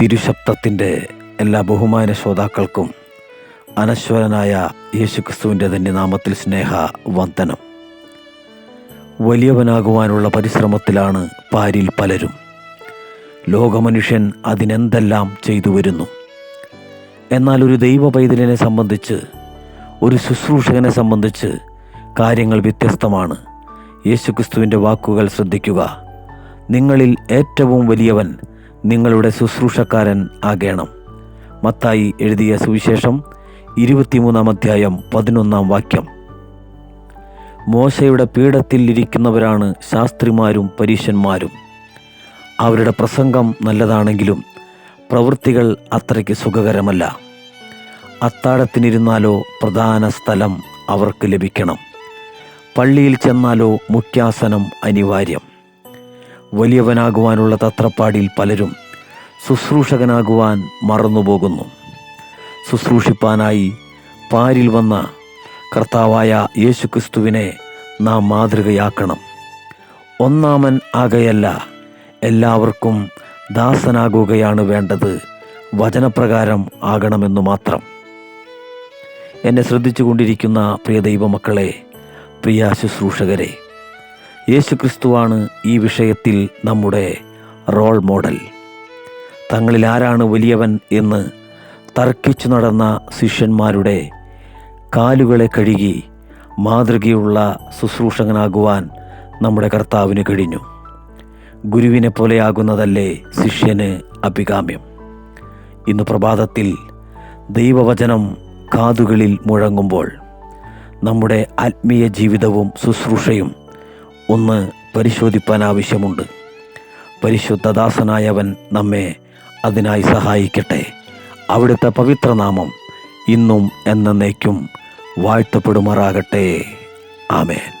തിരുശബ്ദത്തിന്റെ എല്ലാ ബഹുമാന ശ്രോതാക്കൾക്കും അനശ്വരനായ യേശുക്രിസ്തുവിന്റെ തന്നെ നാമത്തിൽ സ്നേഹ വന്ദനം. വലിയവനാകുവാനുള്ള പരിശ്രമത്തിലാണ് പാരിൽ പലരും. ലോകമനുഷ്യൻ അതിനെന്തെല്ലാം ചെയ്തു വരുന്നു? എന്നാൽ ഒരു ദൈവ പൈതലിനെ സംബന്ധിച്ച് ഒരു ശുശ്രൂഷകനെ സംബന്ധിച്ച് കാര്യങ്ങൾ വ്യത്യസ്തമാണ്. യേശുക്രിസ്തുവിന്റെ വാക്കുകൾ ശ്രദ്ധിക്കുക. നിങ്ങളിൽ ഏറ്റവും വലിയവൻ നിങ്ങളുടെ ശുശ്രൂഷക്കാരൻ ആകേണം. മത്തായി എഴുതിയ സുവിശേഷം ഇരുപത്തിമൂന്നാം അധ്യായം പതിനൊന്നാം വാക്യം. മോശയുടെ പീഠത്തിൽ ഇരിക്കുന്നവരാണ് ശാസ്ത്രിമാരും പരീശന്മാരും. അവരുടെ പ്രസംഗം നല്ലതാണെങ്കിലും പ്രവൃത്തികൾ അത്രയ്ക്ക് സുഖകരമല്ല. അത്താഴത്തിനിരുന്നാലോ പ്രധാന സ്ഥലം അവർക്ക് ലഭിക്കണം. പള്ളിയിൽ ചെന്നാലോ മുഖ്യാസനം അനിവാര്യം. വലിയവനാകുവാനുള്ള തത്രപ്പാടിൽ പലരും ശുശ്രൂഷകനാകുവാൻ മറന്നുപോകുന്നു. ശുശ്രൂഷിപ്പാനായി പാരിൽ വന്ന കർത്താവായ യേശുക്രിസ്തുവിനെ നാം മാതൃകയാക്കണം. ഒന്നാമൻ ആകയല്ല എല്ലാവർക്കും ദാസനാകുകയാണ് വേണ്ടത് വചനപ്രകാരം ആകണമെന്നു മാത്രം. എന്നെ ശ്രദ്ധിച്ചു കൊണ്ടിരിക്കുന്ന പ്രിയ ദൈവമക്കളെ പ്രിയ ശുശ്രൂഷകരെ യേശുക്രിസ്തുവാണ് ഈ വിഷയത്തിൽ നമ്മുടെ റോൾ മോഡൽ. തങ്ങളിൽ ആരാണ് വലിയവൻ എന്ന് തർക്കിച്ചു നടന്ന ശിഷ്യന്മാരുടെ കാലുകളെ കഴുകി മാതൃകയുള്ള ശുശ്രൂഷകനാകുവാൻ നമ്മുടെ കർത്താവിന് കഴിഞ്ഞു. ഗുരുവിനെ പോലെയാകുന്നതല്ലേ ശിഷ്യന് അഭികാമ്യം. ഇന്ന് പ്രഭാതത്തിൽ ദൈവവചനം കാതുകളിൽ മുഴങ്ങുമ്പോൾ നമ്മുടെ ആത്മീയ ജീവിതവും ശുശ്രൂഷയും ഒന്ന് പരിശോധിപ്പാൻ ആവശ്യമുണ്ട്. പരിശുദ്ധദാസനായവൻ നമ്മെ അതിനായി സഹായിക്കട്ടെ. അവിടുത്തെ പവിത്രനാമം ഇന്നും എന്നേക്കും വാഴ്ത്തപ്പെടുമാറാകട്ടെ. ആമേൻ.